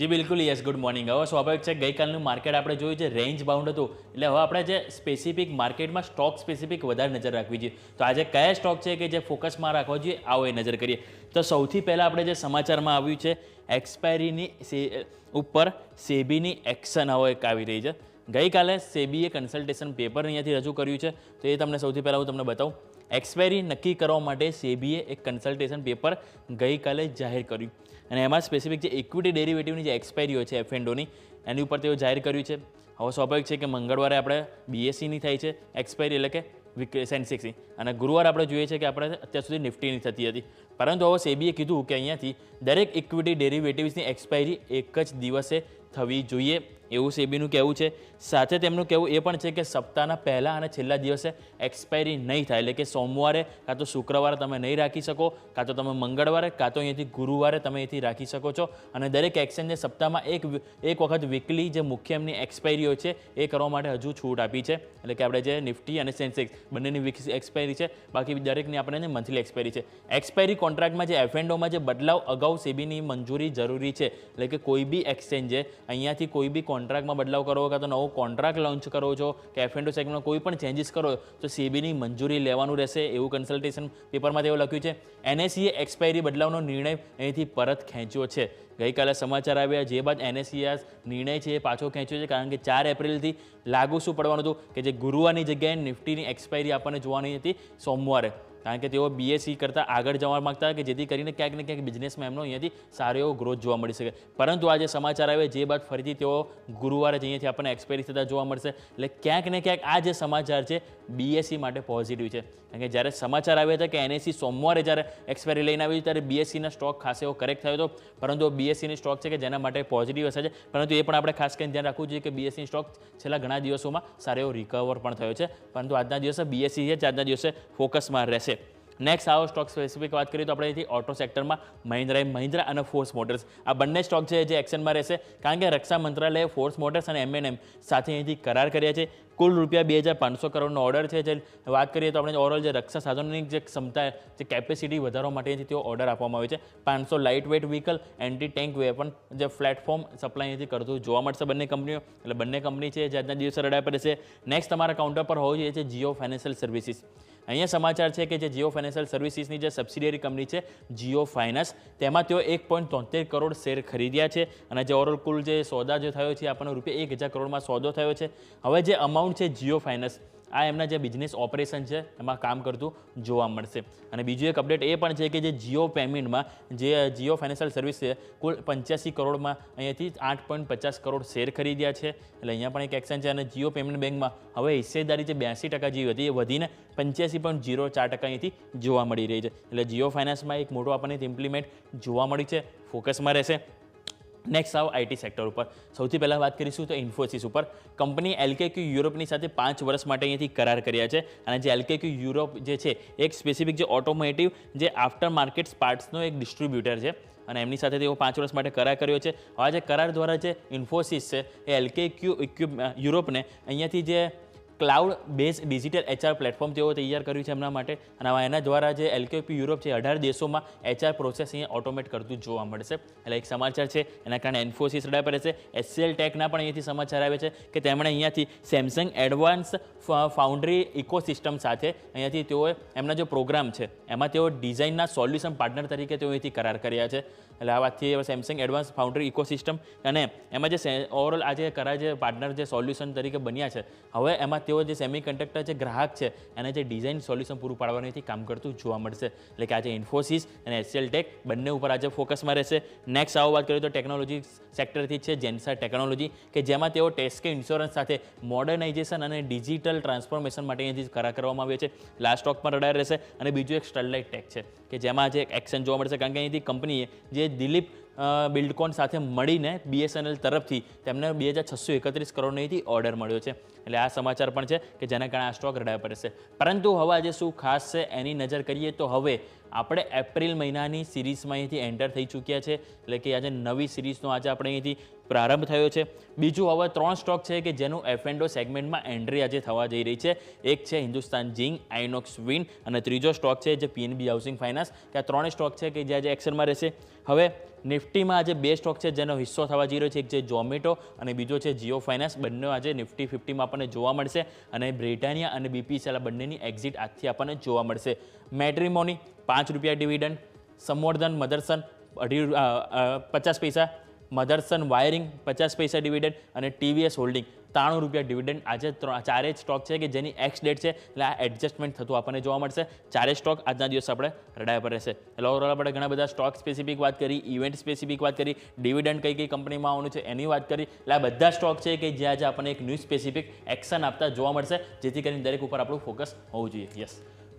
જી, બિલકુલ. Yes good morning હવે સ્વાભાવિક છે, ગઈકાલનું માર્કેટ આપણે જોયું છે રેન્જ બાઉન્ડ હતું. એટલે હવે આપણે જે સ્પેસિફિક માર્કેટમાં સ્ટોક સ્પેસિફિક વધારે નજર રાખવી જોઈએ. તો આજે કયા સ્ટોક છે કે જે ફોકસમાં રાખવા જોઈએ, આવો એ નજર કરીએ. તો સૌથી પહેલાં આપણે જે સમાચારમાં આવ્યું છે એક્સપાયરીની ઉપર સેબીની એક્શન હવે એક આવી રહી છે. ગઈકાલે સેબીએ કન્સલ્ટેશન પેપર અહીંયાથી રજૂ કર્યું છે. તો એ તમને સૌથી પહેલાં હું તમને બતાવું. એક્સપાયરી નક્કી કરવા માટે સેબીએ એક કન્સલ્ટેશન પેપર ગઈકાલે જાહેર કર્યું. અને એમાં સ્પેસિફિક જે ઇક્વિટી ડેરિવેટિવની જે એક્સપાયરી હોય છે એફએન્ડોની એની ઉપર તેઓ જાહેર કર્યું છે. હવે સ્વાભાવિક છે કે મંગળવારે આપણે બીએસસીની થાય છે, એક્સપાયરી એટલે કે સેન્સેક્સની અને ગુરુવાર આપણે જોઈએ છે કે આપણે અત્યાર સુધી નિફ્ટીની થતી હતી. પરંતુ હવે સેબીએ કીધું કે અહીંયાથી દરેક ઇક્વિટી ડેરિવેટિવ્સની એક્સપાયરી એક જ દિવસે થવી જોઈએ. એવું સેબીનું કહેવું છે. સાથે તેમનું કહેવું એ પણ છે કે સપ્તાહના પહેલાં અને છેલ્લા દિવસે એક્સપાયરી નહીં થાય. એટલે કે સોમવારે કાં તો શુક્રવારે તમે નહીં રાખી શકો, કાં તો તમે મંગળવારે, કાં તો અહીંયાથી ગુરુવારે તમે અહીંથી રાખી શકો છો. અને દરેક એક્સચેન્જે સપ્તાહમાં એક એક વખત વીકલી જે મુખ્ય એમની એક્સપાયરી હોય છે, એ કરવા માટે હજુ છૂટ આપી છે. એટલે કે આપણે જે નિફ્ટી અને સેન્સેક્સ બંનેની વીક એક્સપાયરી છે, બાકી દરેકની આપણને મંથલી એક્સપાયરી છે. એક્સપાયરી કોન્ટ્રાક્ટમાં જે એફએન્ડોમાં જે બદલાવ અગાઉ સેબીની મંજૂરી જરૂરી છે. એટલે કે કોઈ બી એક્સચેન્જે અહીંયાથી કોઈ બી કોન્ટ્રાક્ટમાં બદલાવ કરવો કાં તો નવો કોન્ટ્રાક્ટ લોન્ચ કરો છો કે એફએન્ડો સેગમેન્ટમાં કોઈ પણ ચેન્જીસ કરો, તો સેબીની મંજૂરી લેવાનું રહેશે એવું કન્સલ્ટેશન પેપરમાં તેઓ લખ્યું છે. એનએસસીએ એક્સપાયરી બદલાવનો નિર્ણય અહીંથી પરત ખેંચ્યો છે. ગઈકાલે સમાચાર આવ્યા જે બાદ એનએસસીએ નિર્ણય છે એ પાછો ખેંચ્યો છે કારણ કે ચાર એપ્રિલથી લાગુ શું પડવાનું હતું કે જે ગુરુવારની જગ્યાએ નિફ્ટીની એક્સપાયરી આપણને જોવાની હતી સોમવારે. કારણ કે તેઓ બીએસસી કરતાં આગળ જવા માંગતા કે જેથી કરીને ક્યાંક ને ક્યાંક બિઝનેસમાં એમનો અહીંયાથી સારો એવો ગ્રોથ જોવા મળી શકે. પરંતુ આજે સમાચાર આવે જે બાદ ફરીથી તેઓ ગુરુવારે જ અહીંયાથી આપણને એક્સપાયરી થતા જોવા મળશે. એટલે ક્યાંક ને ક્યાંક આ જે સમાચાર છે બીએસસી માટે પોઝિટિવ છે. કારણ કે જ્યારે સમાચાર આવ્યા હતા કે એનએસસી સોમવારે જ્યારે એક્સપાયરી લઈને આવી ત્યારે બીએસસીના સ્ટોક ખાસ એવો કરેક્ટ થયો હતો. પરંતુ બીએસસીની સ્ટોક છે કે જેના માટે પોઝિટિવ હશે છે. પરંતુ એ પણ આપણે ખાસ કરીને ધ્યાન રાખવું જોઈએ કે બીએસસી સ્ટોક છેલ્લા ઘણા દિવસોમાં સારો એવો રિકવર પણ થયો છે. પરંતુ આજના દિવસે બીએસસી છે જ આજના દિવસે ફોકસમાં રહેશે. નેક્સ્ટ આવો સ્ટોક સ્પેસિફિક વાત કરીએ તો આપણે અહીંથી ઓટો સેક્ટરમાં મહિન્દ્રા એન્ડ મહિન્દ્રા અને ફોર્સ મોટર્સ આ બંને સ્ટોક છે જે એક્શનમાં રહેશે, કારણ કે રક્ષા મંત્રાલયે ફોર્સ મોટર્સ અને એમએનએમ સાથે અહીંથી કરાર કર્યા છે. કુલ રૂપિયા બે હજાર પાંચસો કરોડનો ઓર્ડર છે. જે વાત કરીએ તો આપણે ઓવરઓલ જે રક્ષા સાધનોની જે ક્ષમતા, જે કેપેસિટી વધારવા માટે તેઓ ઓર્ડર આપવામાં આવે છે. પાંચસો light weight vehicle anti tank weapon જે પ્લેટફોર્મ સપ્લાય અહીંથી કરતું જોવા મળશે બંને કંપનીઓ. એટલે બંને કંપની છે જે આજના દિવસે રડાય પડે છે નેક્સ્ટ તમારા કાઉન્ટર પર હોવું જોઈએ છે જીઓ ફાઇનાન્શિયલ સર્વિસીસ અહીંયા સમાચાર છે કે જે જીઓ ફાઇનાન્શિયલ સર્વિસીસની જે સબસિડિયરી કંપની છે જીઓ ફાઇનાન્સ તેમાં તેઓ એક પોઈન્ટ તોતેર કરોડ શેર ખરીદ્યા છે અને જે ઓવરઓલ કુલ જે સોદા જે થયો છે આપણને રૂપિયા એક હજાર કરોડમાં સોદો થયો છે. હવે જે અમાઉન્ટ છે જીઓ ફાઇનાન્સ આ એમના જે બિઝનેસ ઓપરેશન છે, એમાં કામ કરતું જોવા મળશે. અને બીજું એક અપડેટ એ પણ છે કે જે જીઓ પેમેન્ટમાં જે જીઓ ફાઇનાન્શિયલ સર્વિસ છે, કુલ પંચ્યાસી કરોડમાં અહીંયાથી આઠ પોઈન્ટ પચાસ કરોડ શેર ખરીદ્યા છે. એટલે અહીંયા પણ એક એક્શન છે અને જીઓ પેમેન્ટ બેંકમાં હવે હિસ્સેદારી જે બ્યાસી ટકા જેવી હતી, એ વધીને પંચ્યાસી પોઈન્ટ જીરો ચાર ટકા અહીંથી જોવા મળી રહી છે. એટલે જીઓ ફાઇનાન્સમાં એક મોટો આપણને ઇમ્પ્લિમેન્ટ જોવા મળી છે ફોકસમાં રહેશે. નેક્સ્ટ આવો આઈટી સેક્ટર ઉપર. સૌથી પહેલાં વાત કરીશું તો ઇન્ફોસિસ ઉપર. કંપની એલકેક્યુ યુરોપની સાથે પાંચ વર્ષ માટે અહીંયાથી કરાર કર્યા છે. અને જે એલકેક્યુ યુરોપ જે છે, એક સ્પેસિફિક જે ઓટોમેટિવ જે આફ્ટર માર્કેટ પાર્ટ્સનો એક ડિસ્ટ્રીબ્યુટર છે. અને એમની સાથે તેઓ પાંચ વર્ષ માટે કરાર કર્યો છે. હવે જે કરાર દ્વારા જે ઇન્ફોસિસ છે, એ એલકેક્યુ ઇક્વિપ યુરોપને અહીંયાથી જે cloud base digital HR platform તેઓ તૈયાર કર્યું છે એમના માટે. અને એના દ્વારા જે એલકેપી યુરોપ છે, અઢાર દેશોમાં એચઆર પ્રોસેસ અહીંયા ઓટોમેટ કરતું જોવા મળશે એટલે એક સમાચાર છે, એના કારણે એન્ફોસિસ રડાય પડે છે એસસીએલ ટેકના પણ અહીંયાથી સમાચાર આવે છે કે તેમણે અહીંયાથી સેમસંગ એડવાન્સ ફાઉન્ડ્રી ઇકોસિસ્ટમ સાથે અહીંયાથી તેઓએ એમના જે પ્રોગ્રામ છે, એમાં તેઓ ડિઝાઇનના સોલ્યુશન પાર્ટનર તરીકે તેઓ અહીંથી કરાર કર્યા છે. એટલે આ વાતથી સેમસંગ એડવાન્સ ફાઉન્ડ્રી ઇકોસિસ્ટમ અને એમાં જે ઓવરઓલ આ જે કરાર જે પાર્ટનર જે સોલ્યુશન તરીકે બન્યા છે, હવે એમાં તેઓ જે સેમી કન્ડક્ટર જે ગ્રાહક છે, એને જે ડિઝાઇન સોલ્યુશન પૂરું પાડવાનું કામ કરતું જોવા મળશે. એટલે કે આજે ઇન્ફોસિસ અને એસએલ ટેક બંને ઉપર આજે ફોકસમાં રહેશે. નેક્સ્ટ આવો વાત કરીએ તો ટેકનોલોજી સેક્ટરથી છે જેન્સા ટેકનોલોજી કે જેમાં તેઓ ટેસ્કે ઇન્સ્યોરન્સ સાથે મોડર્નાઇઝેશન અને ડિજિટલ ટ્રાન્સફોર્મેશન માટે અહીંથી કરાર કરવામાં આવ્યો છે. લાસ્ટ સ્ટોક પણ રડાર રહેશે. અને બીજું એક સ્ટરલાઇટ ટેક છે, કે જેમાં આજે એક એક્શન જોવા મળશે. કારણ કે અહીંથી કંપનીએ જે દિલીપ બિલ્ડકોન સાથે મળીને બીએસએનએલ તરફથી તેમને બે હજાર છસો એકત્રીસ કરોડનીથી ઓર્ડર મળ્યો છે. એટલે આ સમાચાર પણ છે કે જેના કારણે આ સ્ટોક રડાય પડશે પરંતુ હવે આજે શું ખાસ છે એની નજર કરીએ તો હવે આપણે એપ્રિલ મહિનાની સિરીઝમાં અહીંથી એન્ટર થઈ ચૂક્યા છે. એટલે કે આજે નવી સિરીઝનો આજે આપણે અહીંથી પ્રારંભ થયો છે. બીજું હવે ત્રણ સ્ટોક છે કે જેનું એફ એન્ડો સેગમેન્ટમાં એન્ટ્રી આજે થવા જઈ રહી છે. એક છે હિન્દુસ્તાન જિંગ આઇનોક્સ વિન અને ત્રીજો સ્ટોક છે જે પીએનબી હાઉસિંગ ફાઇનાન્સ કે આ ત્રણેય સ્ટોક છે કે જે આજે એક્શનમાં રહેશે. હવે નિફ્ટીમાં આજે બે સ્ટોક છે જેનો હિસ્સો થવા જઈ રહ્યો છે. એક છે ઝોમેટો અને બીજો છે જીઓ ફાઇનાન્સ બંને આજે નિફ્ટી ફિફ્ટીમાં આપણને જોવા મળશે અને બ્રિટાનિયા અને બીપીસીએલ બંનેની એક્ઝિટ આજથી આપણને જોવા મળશે. મેટ્રીમોની પાંચ રૂપિયા ડિવિડન્ડ, સંવર્ધન, મધરસન, અઢી પચાસ પૈસા, મધરસન વાયરિંગ, પચાસ પૈસા ડિવિડન્ડ અને ટીવીએસ હોલ્ડિંગ. ત્રાણું રૂપિયા ડિવિડન્ડ. આજે ચારે જ સ્ટોક છે કે જેની એક્સ ડેટ છે, એટલે આ એડજસ્ટમેન્ટ થતું આપણને જોવા મળશે. ચારે સ્ટોક આજના દિવસે આપણે રડાયા પર રહેશે. એટલે ઓવરઓલ આપણે ઘણા બધા સ્ટોક સ્પેસિફિક વાત કરી ઇવેન્ટ સ્પેસિફિક વાત કરી ડિવિડન્ડ કઈ કઈ કંપનીમાં આવવાનું છે એની વાત કરી. એટલે આ બધા સ્ટોક છે કે જે આજે આપણને એક ન્યૂ સ્પેસિફિક એક્શન આપતા જોવા મળશે, જેથી કરીને દરેક ઉપર આપણું ફોકસ હોવું જોઈએ. યસ